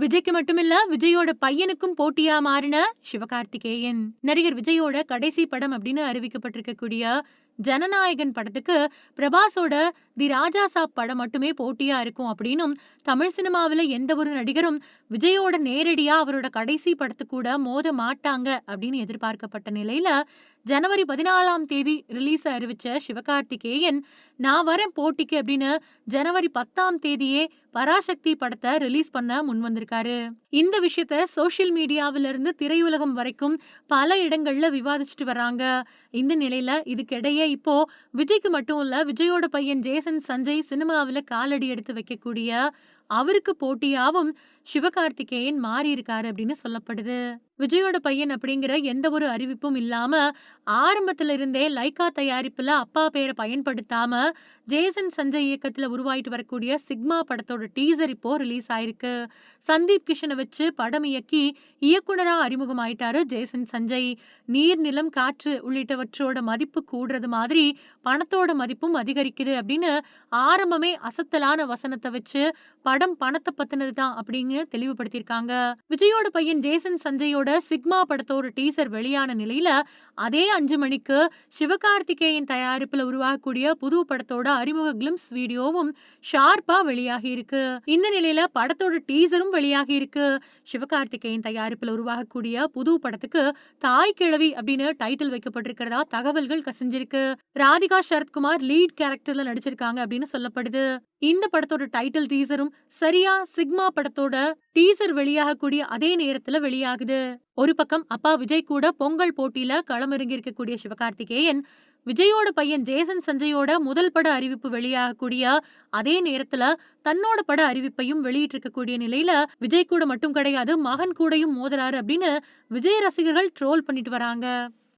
விஜய்க்கு மட்டுமில்ல விஜயோட பையனுக்கும் போட்டியா மாறின சிவகார்த்திகேயன். நடிகர் விஜயோட கடைசி படம் அப்படின்னு அறிவிக்கப்பட்டிருக்கக்கூடிய ஜனநாயகன் படத்துக்கு பிரபாஸோட தி ராஜா சாப் படம் மட்டுமே போட்டியா இருக்கும் அப்படின்னும் தமிழ் சினிமாவில் எந்த ஒரு நடிகரும் விஜயோட நேரடியா அவரோட கடைசி படத்து கூட மோத மாட்டாங்க அப்படின்னு எதிர்பார்க்கப்பட்ட நிலையில ஜனவரி பதினாலாம் தேதி ரிலீஸ் அறிவிச்ச சிவகார்த்திகேயன் நான் வரேன் போட்டிக்கு அப்படின்னு ஜனவரி பத்தாம் தேதியே பராசக்தி படத்தை ரிலீஸ் பண்ண முன் வந்திருக்காரு. இந்த விஷயத்த சோசியல் மீடியாவில இருந்து திரையுலகம் வரைக்கும் பல இடங்கள்ல விவாதிச்சுட்டு வர்றாங்க. இந்த நிலையில இதுக்கிடையே இப்போ விஜய்க்கு மட்டும் இல்ல விஜயோட பையன் ஜேசன் சஞ்சய் சினிமாவில் காலடி எடுத்து வைக்கக்கூடிய அவருக்கு போட்டியாவும் சிவகார்த்திகேயன் மாறி இருக்காரு அப்படின்னு சொல்லப்படுது. விஜயோட பையன் அப்படிங்கிற எந்த ஒரு அறிவிப்பும் இல்லாம ஆரம்பத்துல இருந்தே லைகா தயாரிப்புல அப்பா பேரை பயன்படுத்தாம ஜேசன் சஞ்சய் இயக்கத்துல உருவாயிட்டு வரக்கூடிய சிக்மா படத்தோட டீசர் இப்போ ரிலீஸ் ஆயிருக்கு. சந்தீப் கிஷனை வச்சு படம் இயக்கி இயக்குனரா அறிமுகமாயிட்டாரு ஜேசன் சஞ்சய். நீர் நிலம் காற்று உள்ளிட்டவற்றோட மதிப்பு கூடுறது மாதிரி பணத்தோட மதிப்பும் அதிகரிக்குது அப்படின்னு ஆரம்பமே அசத்தலான வசனத்தை வச்சு படம் பணத்தை பத்தினது தான் அப்படின்னு தெளிவுபடுத்தியிருக்காங்க. விஜயோட பையன் ஜேசன் சஞ்சயோட சிக்மா படத்தோட டீசர் வெளியான நிலையில அதே அஞ்சு மணிக்கு சிவகார்த்திகேயன் தயாரிப்புல உருவாகக்கூடிய புது படத்தோட அறிமுக கிளிம்ஸ் வீடியோவும் ஷார்ப்பா வெளியாகி இருக்கு இந்த நிலையில படத்தோட டீசரும் வெளியாகி இருக்கு சிவகார்த்திகேயன் தயாரிப்புல உருவாகக்கூடிய புது படத்துக்கு தாய் கிழவி அப்படின்னு டைட்டில் வைக்கப்பட்டிருக்கிறதா தகவல்கள் கசிஞ்சிருக்கு. ராதிகா சரத்குமார் லீட் கேரக்டர்ல நடிச்சிருக்காங்க அப்படின்னு சொல்லப்படுது. இந்த படத்தோட டைட்டில் டீசரும் சரியா சிக்மா படத்தோட டீசர் வெளியாகக்கூடிய அதே நேரத்துல வெளியாகுது. ஒரு பக்கம் அப்பா விஜய் கூட பொங்கல் போட்டியில களமிறங்கி இருக்கக்கூடிய சிவகார்த்திகேயன் விஜயோட பையன் ஜேசன் சஞ்சயோட முதல் பட அறிவிப்பு வெளியாகக்கூடிய அதே நேரத்துல தன்னோட பட அறிவிப்பையும் வெளியிட்டு இருக்கக்கூடிய நிலையில விஜய் கூட மட்டும் கிடையாது மகன் கூடயும் மோதுறாரு அப்படின்னு விஜய் ரசிகர்கள் ட்ரோல் பண்ணிட்டு வராங்க.